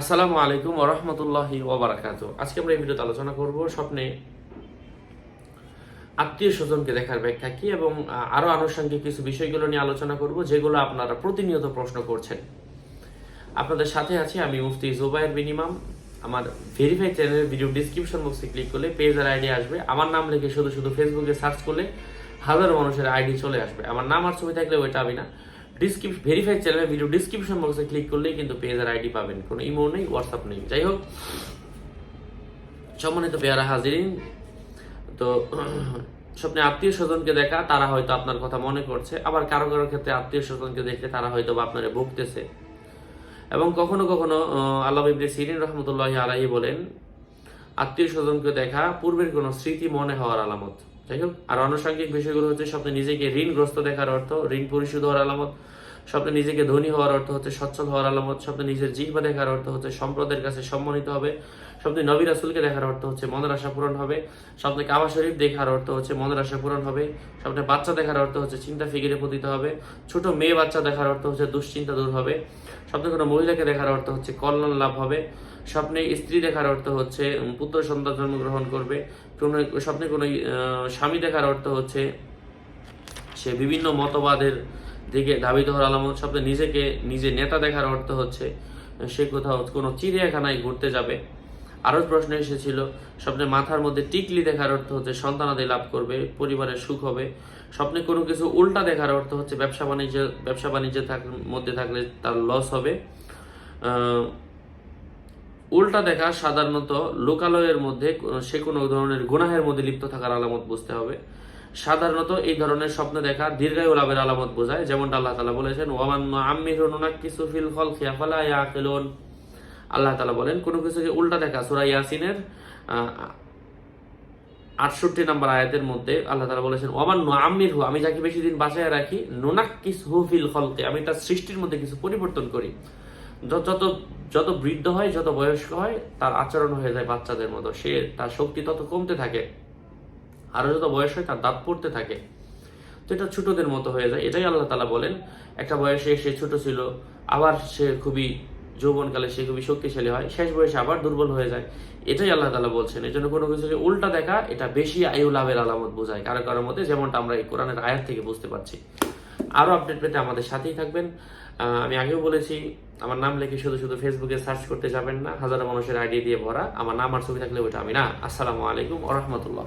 আসসালামু আলাইকুম ওরহমতুল্লাহি ওবরাকাত আজকে আমরা এই ভিডিওতে আলোচনা করব স্বপ্নে আত্মীয় স্বজনকে দেখার ব্যাখ্যা কি এবং আহ, আরও আনুষঙ্গিক কিছু বিষয়গুলো নিয়ে আলোচনা করব যেগুলো আপনারা প্রতিনিয়ত প্রশ্ন করছেন। আপনাদের সাথে আছি আমি মুফতি জুবাইর বিন ইমাম। আমার ভেরিফাই চ্যানেলের ভিডিও ডিসক্রিপশন বক্সে ক্লিক করলে পেজের আইডি আসবে। আমার নাম লিখে শুধু শুধু ফেসবুকে সার্চ করলে হাজারো মানুষের আইডি চলে আসবে। আমার নাম আর ছবি থাকলে ওইটা আমি না। ডিসক্রিপশন ভেরিফাই চ্যানেলের ভিডিও ডিসক্রিপশন বক্সে ক্লিক করলেই কিন্তু পেজের আইডি পাবেন। কোনো ইমো নেই হোয়াটসঅ্যাপ নেই। যাই হোক, সম্মানিত পেয়ারা হাজিরিন, তো স্বপ্নে আত্মীয় স্বজনকে দেখা, তারা হয়তো আপনার কথা মনে করছে, আবার কারও কারও ক্ষেত্রে আত্মীয় স্বজনকে দেখে তারা হয়তো বা আপনারে ভুগতেছে। এবং কখনো কখনো আল্লাহ ইবনে সিরিন রহমতুল্লাহ আলাহি বলেন, আত্মীয় স্বজনকে দেখা পূর্বের কোনো স্মৃতি মনে হওয়ার আলামত। যাই হোক আর আনুষঙ্গিক বিষয়গুলো হচ্ছে স্বপ্নে নিজেকে ঋণগ্রস্ত দেখার অর্থ, ঋণ পরিশোধ হওয়ার আলামত স্বপ্নে নিজেকে ধনী হওয়ার অর্থ হচ্ছে সচ্ছল হওয়ার আলামত, স্বপ্নে নিজের জিহ্বা দেখার অর্থ হচ্ছে সম্প্রদায়ের কাছে সম্মানিত হবে, স্বপ্নে নবী রাসুলকে দেখার অর্থ হচ্ছে মনের আশা পূরণ হবে, স্বপ্নে কাবা শরীফ দেখার অর্থ হচ্ছে মনের আশা পূরণ হবে, স্বপ্নে বাচ্চা দেখার অর্থ হচ্ছে চিন্তা ফিকিরে পতিত হবে, ছোট মেয়ে বাচ্চা দেখার অর্থ হচ্ছে দুশ্চিন্তা দূর হবে, স্বপ্নে কোনো মহিলাকে দেখার অর্থ হচ্ছে কল্যাণ লাভ হবে, স্বপ্নে স্ত্রী দেখার অর্থ হচ্ছে পুত্র সন্তান জন্মগ্রহণ করবে, কোনো স্বপ্নে কোনো স্বামী দেখার অর্থ হচ্ছে সে বিভিন্ন মতবাদের দিকে ধাবিত হওয়ার আলামত স্বপ্নে নিজেকে নিজে নেতা দেখার অর্থ হচ্ছে, সে কোথাও কোনো চিড়িয়াখানায় ঘুরতে যাবে। আরও প্রশ্ন এসেছিল, স্বপ্নে মাথার মধ্যে টিকলি দেখার অর্থ হচ্ছে সন্তানাদি লাভ করবে, পরিবারের সুখ হবে। স্বপ্নে কোনো কিছু উল্টা দেখার অর্থ হচ্ছে ব্যবসা বাণিজ্য, ব্যবসা বাণিজ্যের মধ্যে থাকলে তার লস হবে। উল্টা দেখা সাধারণত লোকালয়ের মধ্যে সে কোনো ধরনের গুনাহের মধ্যে লিপ্ত থাকার আলামত বুঝতে হবে। সাধারণত এই ধরনের স্বপ্ন দেখা দীর্ঘায়ু লাভের আলামত বোঝায়, যেমনটা আল্লাহ তালা বলেছেন, ওয়ামান আম্মিরুনা কিছু ফিল ফল খিয়াফালা ইয়াকিলুন? আল্লাহ তালা বলেন, কোনো কিছুকে উল্টা দেখা, সূরা ইয়াসিনের আটষট্টি নম্বর আয়াতের মধ্যে আল্লাহ তালা বলেছেন, ওয়ামান আম্মির হু আমি যাকে বেশি দিন বাঁচায় রাখি নোনাক কিস হু ফিল খলকে, আমি তার সৃষ্টির মধ্যে কিছু পরিবর্তন করি। যত যত বৃদ্ধ হয়, যত বয়স্ক হয়, তার আচরণ হয়ে যায় বাচ্চাদের মতো, সে তার শক্তি তত কমতে থাকে। আরও যত বয়স হয় তার দাঁত পড়তে থাকে। তো এটা ছোটদের মতো হয়ে যায়। এটাই আল্লাহ তালা বলেন, একটা বয়সে সে ছোট ছিল, আবার সে খুবই যৌবনকালে সে খুবই শক্তিশালী হয়, শেষ বয়সে আবার দুর্বল হয়ে যায়। এটাই আল্লাহ তালা বলছেন। এই জন্য কোনো কিছুকে উল্টা দেখা, এটা বেশি আয়ু লাভের আলামত বোঝায়। কারও কারোর মধ্যে যেমনটা আমরা এই কোরআনের আয়াত থেকে বুঝতে পারছি। আরও আপডেট পেতে আমাদের সাথেই থাকবেন। আমি আগেও বলেছি, আমার নাম লিখে শুধু শুধু ফেসবুকে সার্চ করতে যাবেন না, হাজারো মানুষের আইডি দিয়ে ভরা। আমার নাম আর ছবি থাকলে ওটা আমি না। আসসালামু আলাইকুম রহমতুল্লাহ।